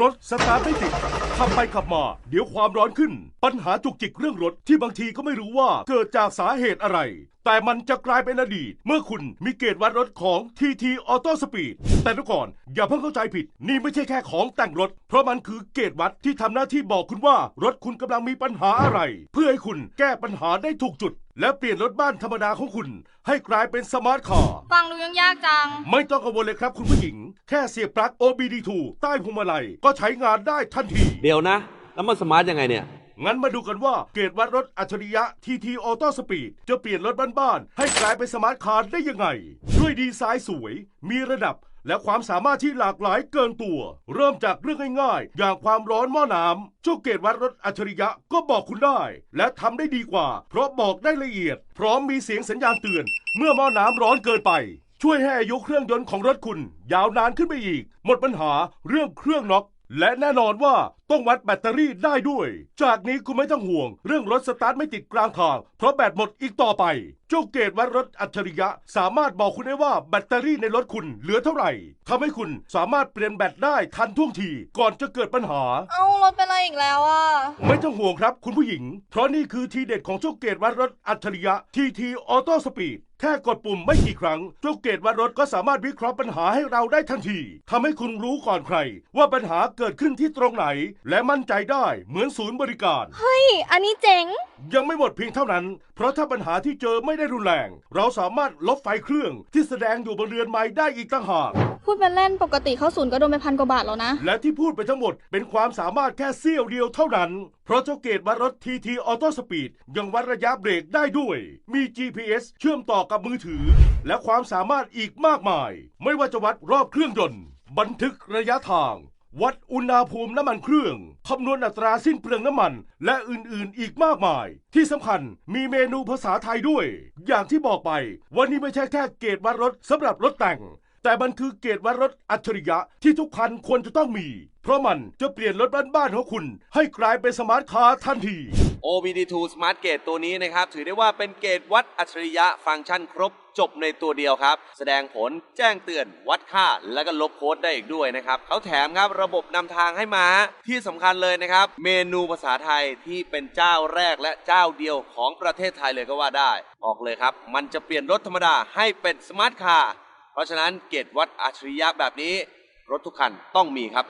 รถสตาร์ทไม่ติดขับไปขับมา เดี๋ยวความร้อนขึ้น ปัญหาจุกจิกเรื่องรถที่บางทีก็ไม่รู้ว่าเกิดจากสาเหตุอะไร แต่มันจะกลายเป็นอดีต เมื่อคุณมีเกจวัดรถของ TT Auto Speed แต่ทุกก่อน อย่าเพิ่งเข้าใจผิด นี่ไม่ใช่แค่ของแต่งรถ เพราะมันคือเกจวัดที่ทำหน้าที่บอกคุณว่ารถคุณกำลังมีปัญหาอะไร เพื่อให้คุณแก้ปัญหาได้ถูกจุด และเปลี่ยนรถบ้านธรรมดาของคุณ ให้กลายเป็นสมาร์ทคาร์ ฟังดูยังยากจัง ไม่ต้องกังวลเลยครับคุณผู้หญิง แค่เสียบปลั๊ก OBD2 ใต้พวงมาลัยก็ใช้งานได้ทันที เดี๋ยวนะ แล้วมันสมาร์ทยังไงเนี่ย งั้นมาดูกันว่าเกรดวัดรถอัจฉริยะ TT Auto Speed จะเปลี่ยนรถบ้านๆให้กลายเป็นสมาร์ทคาร์ได้ยังไง ด้วยดีไซน์สวย มีระดับและความสามารถที่หลากหลายเกินตัว เริ่มจากเรื่องง่ายๆ อย่างความร้อนหม้อน้ำเจ้าเกรดวัดรถอัจฉริยะก็บอกคุณได้ และทำได้ดีกว่า เพราะบอกได้ละเอียด พร้อมมีเสียงสัญญาณเตือน เมื่อหม้อน้ำร้อนเกินไป ช่วยให้อายุเครื่องยนต์ของรถคุณ ยาวนานขึ้นไปอีก หมดปัญหาเรื่องเครื่องน็อก และแน่นอนว่าต้องวัดแบตเตอรี่ได้ด้วย จากนี้คุณไม่ต้องห่วง เรื่องรถสตาร์ทไม่ติดกลางทาง เพราะแบตหมดอีกต่อไป เจ้าเกตวัดรถอัจฉริยะ สามารถบอกคุณได้ว่าแบตเตอรี่ในรถคุณเหลือเท่าไหร่ทำให้คุณสามารถเปลี่ยนแบตได้ทันท่วงที ก่อนจะเกิดปัญหา เอารถเป็นอะไรอีกแล้วอะ ไม่ต้องห่วงครับคุณผู้หญิง เพราะนี่คือทีเด็ดของเจ้าเกตวัดรถอัจฉริยะ TT Auto Speed แค่กดปุ่มไม่กี่ครั้งเจ้าเกตวัดรถก็สามารถวิเคราะห์ปัญหาให้เราได้ทันทีทำให้คุณรู้ก่อนใคร ว่าปัญหาเกิดขึ้นที่ตรงไหน และมั่นใจได้เหมือนศูนย์บริการ เฮ้ย อันนี้เจ๋ง ยังไม่หมดเพียงเท่านั้น เพราะถ้าปัญหาที่เจอไม่ได้รุนแรง เราสามารถลบไฟเครื่องที่แสดงอยู่บนเรือนไม้ได้อีกต่างหากพูดเป็นเล่นปกติเข้าศูนย์ก็โดนไปพันกว่าบาทแล้วนะ และที่พูดไปทั้งหมดเป็นความสามารถแค่เสี้ยวเดียวเท่านั้น เพราะเจ้าเกตวัดรถ TT Auto Speed ยังวัดระยะเบรกได้ด้วย มี GPS เชื่อมต่อกับมือถือ และความสามารถอีกมากมาย ไม่ว่าจะวัดรอบเครื่องยนต์ บันทึกระยะทาง วัดอุณหภูมิน้ำมันเครื่อง คำนวณอัตราสิ้นเปลืองน้ำมัน และอื่นๆ อีกมากมาย ที่สำคัญมีเมนูภาษาไทยด้วย อย่างที่บอกไปวันนี้ไม่ใช่แค่เกตวัดรถสำหรับรถแต่ง แต่มันคือเกตวัดรถอัจฉริยะที่ทุกคันควรจะต้องมี เพราะมันจะเปลี่ยนรถบ้านๆของคุณ ให้กลายเป็นสมาร์ทคาร์ทันที OBD2 Smart Gate ตัวนี้นะครับ ถือได้ว่าเป็นเกจวัดอัจฉริยะฟังก์ชันครบจบในตัวเดียวครับ แสดงผลแจ้งเตือนวัดค่า แล้วก็ลบโค้ดได้อีกด้วยนะครับเขาแถมครับระบบนำทางให้มา ที่สำคัญเลยนะครับ เมนูภาษาไทยที่เป็นเจ้าแรกและเจ้าเดียวของประเทศไทยเลยก็ว่าได้บอกเลยครับ มันจะเปลี่ยนรถธรรมดาให้เป็นสมาร์ทคาร์ เพราะฉะนั้นเกจวัดอัจฉริยะแบบนี้รถทุกคันต้องมีครับ